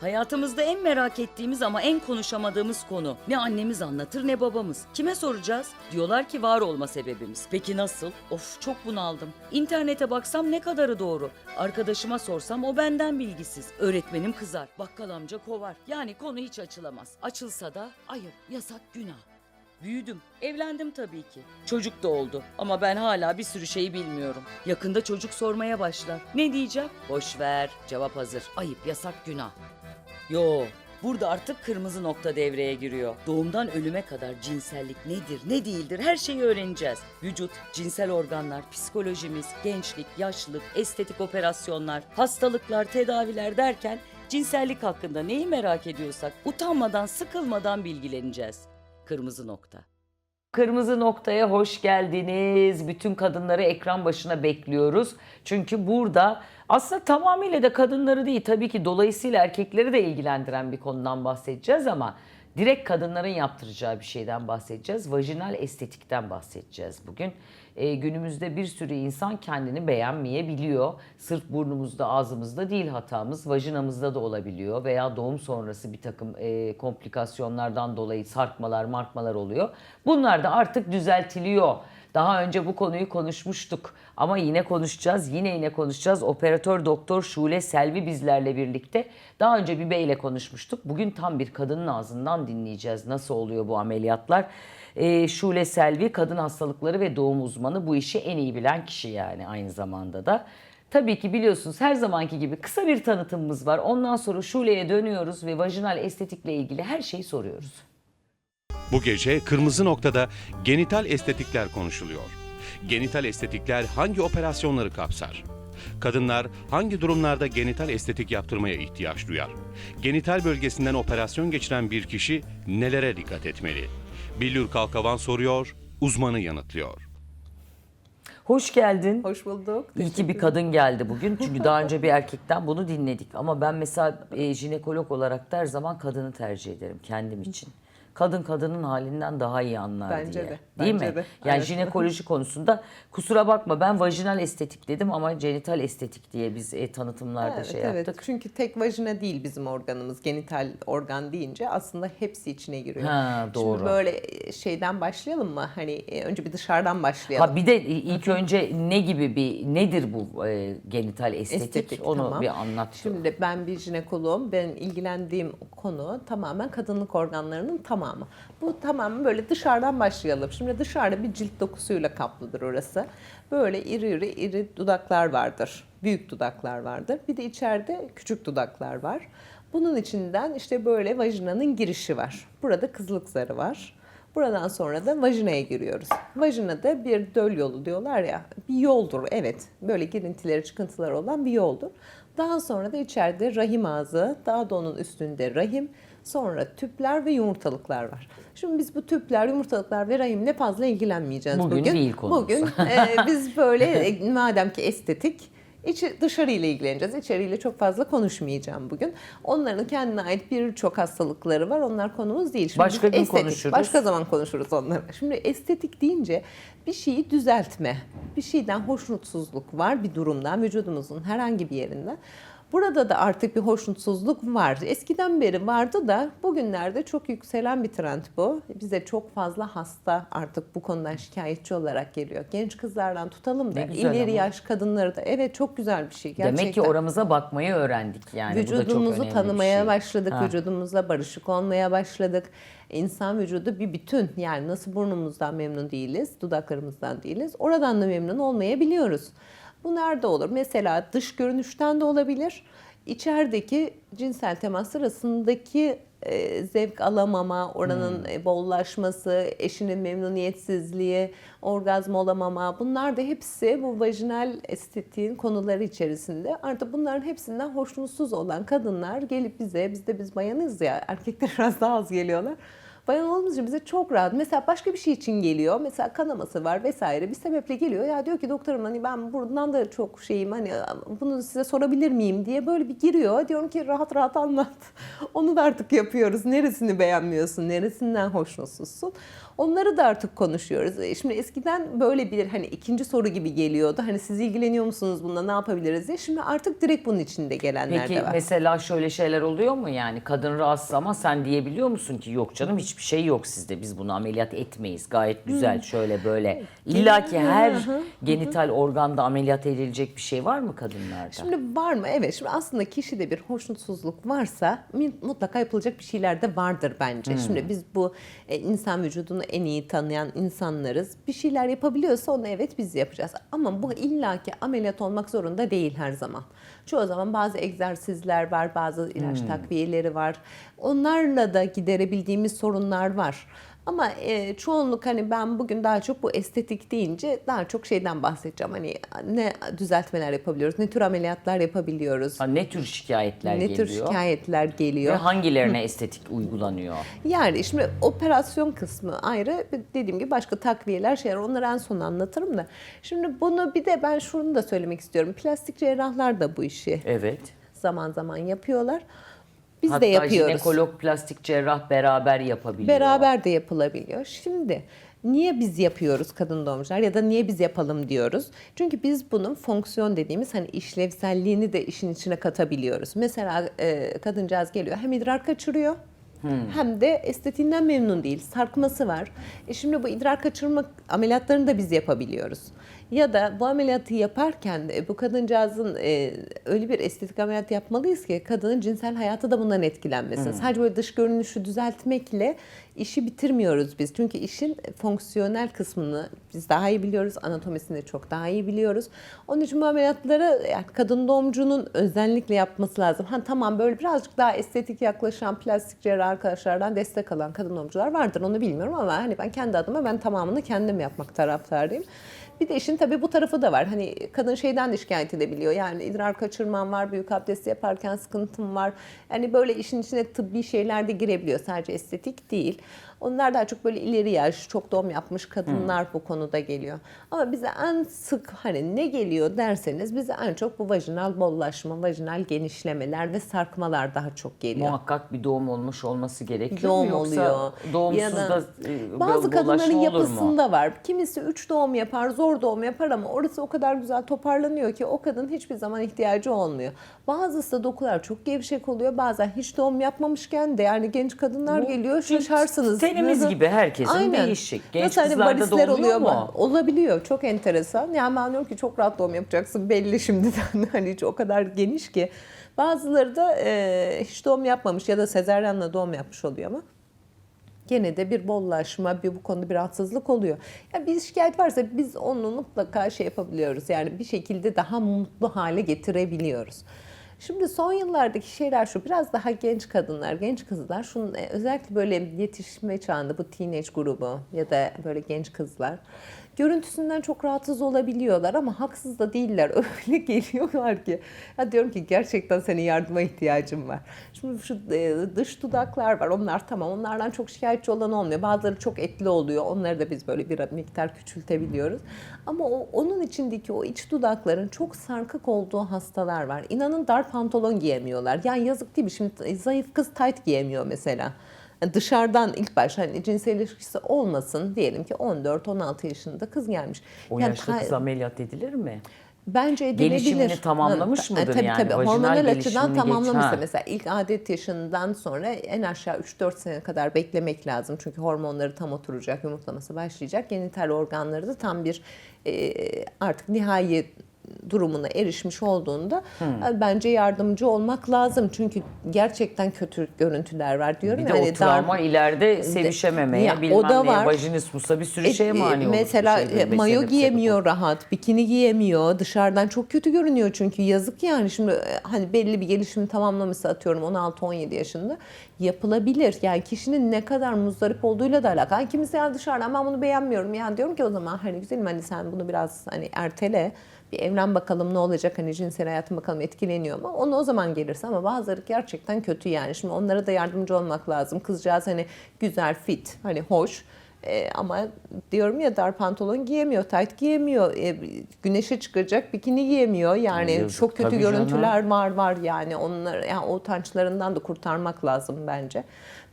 Hayatımızda en merak ettiğimiz ama en konuşamadığımız konu. Ne annemiz anlatır ne babamız. Kime soracağız? Diyorlar ki var olma sebebimiz. Peki nasıl? Of çok bunaldım. İnternete baksam ne kadarı doğru. Arkadaşıma sorsam o benden bilgisiz. Öğretmenim kızar. Bakkal amca kovar. Yani konu hiç açılamaz. Açılsa da ayıp, yasak, günah. Büyüdüm, evlendim tabii ki. Çocuk da oldu ama ben hala bir sürü şeyi bilmiyorum. Yakında çocuk sormaya başlar. Ne diyeceğim? Boş ver, cevap hazır. Ayıp, yasak, günah. Yo, burada artık kırmızı nokta devreye giriyor. Doğumdan ölüme kadar cinsellik nedir, ne değildir her şeyi öğreneceğiz. Vücut, cinsel organlar, psikolojimiz, gençlik, yaşlılık, estetik operasyonlar, hastalıklar, tedaviler derken cinsellik hakkında neyi merak ediyorsak utanmadan, sıkılmadan bilgileneceğiz. Kırmızı nokta. Kırmızı noktaya hoş geldiniz. Bütün kadınları ekran başına bekliyoruz. Çünkü burada aslında tamamıyla da kadınları değil tabii ki dolayısıyla erkekleri de ilgilendiren bir konudan bahsedeceğiz ama direkt kadınların yaptıracağı bir şeyden bahsedeceğiz. Vajinal estetikten bahsedeceğiz bugün. Ee, günümüzde bir sürü insan kendini beğenmeyebiliyor. Sırf burnumuzda, ağzımızda değil hatamız, vajinamızda da olabiliyor veya doğum sonrası bir takım e, komplikasyonlardan dolayı sarkmalar, markmalar oluyor. Bunlar da artık düzeltiliyor. Daha önce bu konuyu konuşmuştuk ama yine konuşacağız. Yine yine konuşacağız. Operatör doktor Şule Selvi bizlerle birlikte. Daha önce bir beyle konuşmuştuk. Bugün tam bir kadının ağzından dinleyeceğiz. Nasıl oluyor bu ameliyatlar? Ee, Şule Selvi kadın hastalıkları ve doğum uzmanı. Bu işi en iyi bilen kişi yani aynı zamanda da. Tabii ki biliyorsunuz her zamanki gibi kısa bir tanıtımımız var. Ondan sonra Şule'ye dönüyoruz ve vajinal estetikle ilgili her şeyi soruyoruz. Bu gece Kırmızı Nokta'da genital estetikler konuşuluyor. Genital estetikler hangi operasyonları kapsar? Kadınlar hangi durumlarda genital estetik yaptırmaya ihtiyaç duyar? Genital bölgesinden operasyon geçiren bir kişi nelere dikkat etmeli? Billur Kalkavan soruyor, uzmanı yanıtlıyor. Hoş geldin. Hoş bulduk. İyi ki bir kadın geldi bugün. Çünkü daha önce bir erkekten bunu dinledik. Ama ben mesela e, jinekolog olarak da her zaman kadını tercih ederim kendim için. Kadın kadının halinden daha iyi anlar Bence diye. de, Değil bence mi? de. Yani Evet. jinekoloji konusunda kusura bakma ben vajinal estetik dedim ama genital estetik diye biz e, tanıtımlarda Evet, şey evet. yaptık. Çünkü tek vajina değil bizim organımız. Genital organ deyince aslında hepsi içine giriyor. Ha, doğru. Şimdi böyle e, şeyden başlayalım mı? Hani e, önce bir dışarıdan başlayalım. Ha bir de ilk önce ne gibi bir nedir bu e, genital estetik? Estetik, Onu tamam. bir anlat. Şimdi ben bir jinekoloğum. Benim ilgilendiğim konu tamamen kadınlık organlarının tamamı. Bu tamamen böyle dışarıdan başlayalım. Şimdi dışarıda bir cilt dokusuyla kaplıdır orası. Böyle iri iri iri dudaklar vardır. Büyük dudaklar vardır. Bir de içeride küçük dudaklar var. Bunun içinden işte böyle vajinanın girişi var. Burada kızılık zarı var. Buradan sonra da vajinaya giriyoruz. Vajinada bir döl yolu diyorlar ya, bir yoldur evet. Böyle girintileri çıkıntıları olan bir yoldur. Daha sonra da içeride rahim ağzı, daha da onun üstünde rahim, sonra tüpler ve yumurtalıklar var. Şimdi biz bu tüpler, yumurtalıklar ve rahimle fazla ilgilenmeyeceğiz Bugün bugün. değil konumuz. Bugün e, biz böyle e, madem ki estetik İçi, dışarıyla ilgileneceğiz. İçeriyle çok fazla konuşmayacağım bugün. Onların kendine ait birçok hastalıkları var. Onlar konumuz değil. Şimdi Başka gün konuşuruz. Başka zaman konuşuruz onları. Şimdi estetik deyince bir şeyi düzeltme, bir şeyden hoşnutsuzluk var bir durumdan, vücudumuzun herhangi bir yerinden. Burada da artık bir hoşnutsuzluk var. Eskiden beri vardı da bugünlerde çok yükselen bir trend bu. Bize çok fazla hasta artık bu konudan şikayetçi olarak geliyor. Genç kızlardan tutalım da ileri ama. yaş kadınları da evet çok güzel bir şey gerçekten. Demek ki oramıza bakmayı öğrendik yani. Vücudumuzu tanımaya şey. başladık, Ha. vücudumuzla barışık olmaya başladık. İnsan vücudu bir bütün. Yani nasıl burnumuzdan memnun değiliz, dudaklarımızdan değiliz, oradan da memnun olmayabiliyoruz. Bu nerede olur? Mesela dış görünüşten de olabilir. İçerideki cinsel temas sırasındaki e, zevk alamama, oranın e, bollaşması, eşinin memnuniyetsizliği, orgazm olamama bunlar da hepsi bu vajinal estetiğin konuları içerisinde. Artık bunların hepsinden hoşnutsuz olan kadınlar gelip bize, biz de biz bayanız ya erkekler biraz daha az geliyorlar. Bayan için bize çok rahat. Mesela başka bir şey için geliyor. Mesela kanaması var vesaire bir sebeple geliyor. Ya diyor ki doktorum hani ben buradan da çok şeyim hani bunu size sorabilir miyim diye böyle bir giriyor. Diyorum ki rahat rahat anlat. Onu da artık yapıyoruz. Neresini beğenmiyorsun? Neresinden hoşnutsuzsun? Onları da artık konuşuyoruz. E, Şimdi eskiden böyle bir hani ikinci soru gibi geliyordu. Hani siz ilgileniyor musunuz bununla ne yapabiliriz diye. Şimdi artık direkt bunun içinde gelenler Peki de var. mesela şöyle şeyler oluyor mu yani kadın rahatsız ama sen diyebiliyor musun ki yok canım hiçbir şey yok sizde biz bunu ameliyat etmeyiz gayet güzel şöyle böyle. İlla ki her genital organda ameliyat edilecek bir şey var mı kadınlarda? Şimdi var mı? Evet. Şimdi aslında kişide bir hoşnutsuzluk varsa mutlaka yapılacak bir şeyler de vardır bence. Şimdi biz bu e, insan vücudunu en iyi tanıyan insanlarız. Bir şeyler yapabiliyorsa onu evet biz yapacağız. Ama bu illaki ameliyat olmak zorunda değil her zaman. Çoğu zaman bazı egzersizler var, bazı ilaç takviyeleri var. Onlarla da giderebildiğimiz sorunlar var. Ama e, çoğunluk hani ben bugün daha çok bu estetik deyince daha çok şeyden bahsedeceğim. Hani ne düzeltmeler yapabiliyoruz, ne tür ameliyatlar yapabiliyoruz, Ha, ne tür şikayetler ne geliyor? tür şikayetler Ve geliyor. hangilerine estetik uygulanıyor? Yani şimdi operasyon kısmı ayrı. Dediğim gibi başka takviyeler şeyler onları en son anlatırım da. Şimdi bunu bir de ben şunu da söylemek istiyorum. Plastik cerrahlar da bu işi Evet. zaman zaman yapıyorlar. Biz Hatta de yapıyoruz. jinekolog plastik cerrah beraber yapabiliyor. Beraber de yapılabiliyor. Şimdi niye biz yapıyoruz kadın doğumcular ya da niye biz yapalım diyoruz? Çünkü biz bunun fonksiyon dediğimiz hani işlevselliğini de işin içine katabiliyoruz. Mesela e, kadıncağız geliyor hem idrar kaçırıyor hem de estetiğinden memnun değil. Sarkması var. E şimdi bu idrar kaçırma ameliyatlarını da biz yapabiliyoruz. Ya da bu ameliyatı yaparken de bu kadıncağızın e, öyle bir estetik ameliyat yapmalıyız ki kadının cinsel hayatı da bundan etkilenmesin. Sadece böyle dış görünüşü düzeltmekle işi bitirmiyoruz biz. Çünkü işin fonksiyonel kısmını biz daha iyi biliyoruz. Anatomisini çok daha iyi biliyoruz. Onun için bu ameliyatları yani kadın doğumcunun özellikle yapması lazım. Ha tamam böyle birazcık daha estetik yaklaşan plastik cerrah arkadaşlardan destek alan kadın doğumcular vardır. Onu bilmiyorum ama hani ben kendi adıma ben tamamını kendim yapmak taraftarıyım. Bir de işin tabii bu tarafı da var. Hani kadın şeyden de şikayet edebiliyor. Yani idrar kaçırmam var, büyük abdest yaparken sıkıntım var. Yani böyle işin içine tıbbi şeyler de girebiliyor. Sadece estetik değil. Onlar daha çok böyle ileri yaş, çok doğum yapmış kadınlar bu konuda geliyor. Ama bize en sık hani ne geliyor derseniz bize en çok bu vajinal bollaşma, vajinal genişlemeler ve sarkmalar daha çok geliyor. Muhakkak bir doğum olmuş olması gerekiyor doğum mu? Yoksa oluyor. doğumsuz Ya da, e, bazı kadınların olur mu? yapısında var. Kimisi 3 doğum yapar, zor doğum yapar ama orası o kadar güzel toparlanıyor ki o kadın hiçbir zaman ihtiyacı olmuyor. Bazısı da dokular çok gevşek oluyor. Bazen hiç doğum yapmamışken de yani genç kadınlar Bu geliyor şaşarsınız. Tenimiz Nasıl- gibi herkesin değişik. Genç Nasıl hani kızlarda da varisler oluyor mu? ama Olabiliyor. Çok enteresan. Yani ben diyorum ki çok rahat doğum yapacaksın belli şimdiden. Hani hiç o kadar geniş ki. Bazıları da e, hiç doğum yapmamış ya da sezaryenle doğum yapmış oluyor ama gene de bir bollaşma, bir bu konuda bir rahatsızlık oluyor. Ya bir şikayet varsa biz onu mutlaka şey yapabiliyoruz. Yani bir şekilde daha mutlu hale getirebiliyoruz. Şimdi son yıllardaki şeyler şu biraz daha genç kadınlar, genç kızlar şunun e, özellikle böyle yetişme çağında bu teenage grubu ya da böyle genç kızlar görüntüsünden çok rahatsız olabiliyorlar ama haksız da değiller. Öyle geliyorlar ki ya diyorum ki gerçekten senin yardıma ihtiyacım var. Şimdi şu e, dış dudaklar var. Onlar tamam. Onlardan çok şikayetçi olan olmuyor. Bazıları çok etli oluyor. Onları da biz böyle bir miktar küçültebiliyoruz. Ama o, onun içindeki o iç dudakların çok sarkık olduğu hastalar var. İnanın dar pantolon giyemiyorlar. Yani yazık değil mi? Şimdi zayıf kız tight giyemiyor mesela. Dışarıdan ilk baş hani cinsel ilişkisi olmasın diyelim ki 14-16 yaşında kız gelmiş. O Yani yaşta ta- kız ameliyat edilir mi? Bence edilebilir. Gelişimini tamamlamış mıdır tabii, yani? Tabii Vajinal hormonal açıdan geç- tamamlamışsa mesela ilk adet yaşından sonra en aşağı 3-4 sene kadar beklemek lazım. Çünkü hormonları tam oturacak, yumurtlaması başlayacak. Genital organları da tam bir e, artık nihai durumuna erişmiş olduğunda e, bence yardımcı olmak lazım. Çünkü gerçekten kötü görüntüler var diyorum. Bir de Yani o travma dar- ileride sevişememeye, Ya, bilmem o da neye, var. vajinismusa bir sürü E, şeye e, mani olur. Mesela Şey, e, mayo giyemiyor rahat, bikini giyemiyor. Dışarıdan çok kötü görünüyor çünkü yazık yani. Şimdi e, hani belli bir gelişimi tamamlamışsa atıyorum 16-17 yaşında yapılabilir. Yani kişinin ne kadar muzdarip olduğuyla da alakalı. Hani Kimisi ya dışarıdan ben bunu beğenmiyorum. Yani diyorum ki o zaman hani güzelim hani sen bunu biraz hani ertele. Bir evlen bakalım ne olacak hani cinsel hayatın bakalım etkileniyor mu? Onu o zaman gelirse ama bazıları gerçekten kötü yani. Şimdi onlara da yardımcı olmak lazım. Kızcağız hani güzel, fit, hani hoş. E, ama diyorum ya dar pantolon giyemiyor, tayt giyemiyor, e, güneşe çıkacak bikini giyemiyor. Yani Yazık, çok kötü tabii canım. görüntüler var var yani onları yani o utançlarından da kurtarmak lazım bence.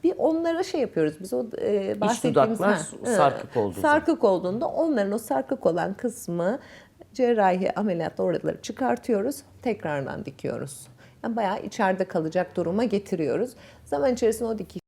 Bir onlara şey yapıyoruz biz o e, bahsettiğimiz dudaklar Ha, sarkık olduğu zaman. sarkık olduğunda onların o sarkık olan kısmı cerrahi ameliyatla oraları çıkartıyoruz. Tekrardan dikiyoruz. Yani bayağı içeride kalacak duruma getiriyoruz. Zaman içerisinde o dikiş